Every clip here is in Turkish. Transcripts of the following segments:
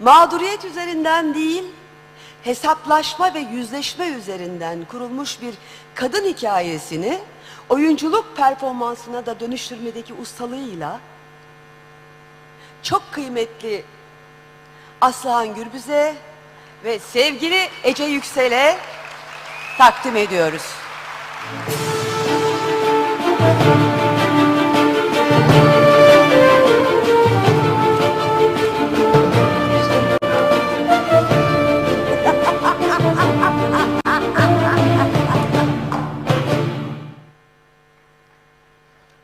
mağduriyet üzerinden değil, hesaplaşma ve yüzleşme üzerinden kurulmuş bir kadın hikayesini oyunculuk performansına da dönüştürmedeki ustalığıyla çok kıymetli Aslıhan Gürbüz'e ve sevgili Ece Yüksel'e takdim ediyoruz.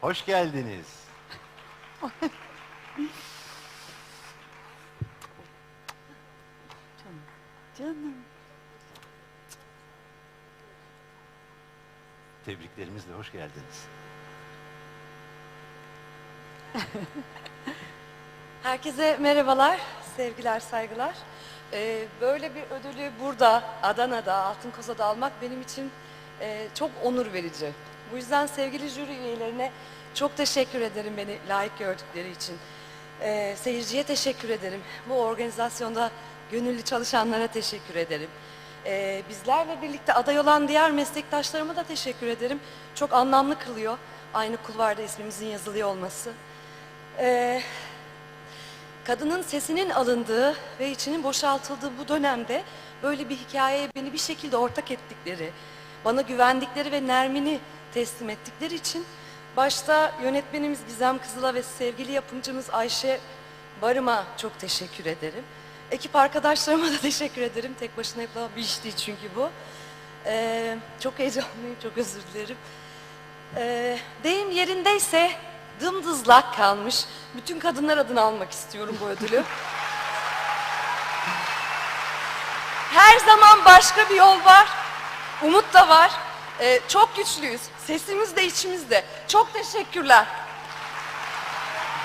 Hoş geldiniz. Canım. Tebriklerimizle hoş geldiniz. Herkese merhabalar, sevgiler, saygılar. Ee, böyle bir ödülü burada, Adana'da, Altın Koza'da almak benim için e, çok onur verici. Bu yüzden sevgili jüri üyelerine çok teşekkür ederim beni layık gördükleri için. Ee, seyirciye teşekkür ederim. Bu organizasyonda gönüllü çalışanlara teşekkür ederim. Ee, bizlerle birlikte aday olan diğer meslektaşlarıma da teşekkür ederim. Çok anlamlı kılıyor aynı kulvarda ismimizin yazılıyor olması. Ee, kadının sesinin alındığı ve içinin boşaltıldığı bu dönemde böyle bir hikayeye beni bir şekilde ortak ettikleri, bana güvendikleri ve Nermin'i teslim ettikleri için başta yönetmenimiz Gizem Kızıl'a ve sevgili yapımcımız Ayşe Barım'a çok teşekkür ederim. Ekip arkadaşlarıma da teşekkür ederim. Tek başına yapılan bir iş değil çünkü bu. Ee, çok heyecanlıyım, çok özür dilerim. Ee, deyim yerindeyse dımdızlak kalmış. Bütün kadınlar adına almak istiyorum bu ödülü. Her zaman başka bir yol var. Umut da var. Ee, çok güçlüyüz. Sesimiz de içimizde. Çok teşekkürler.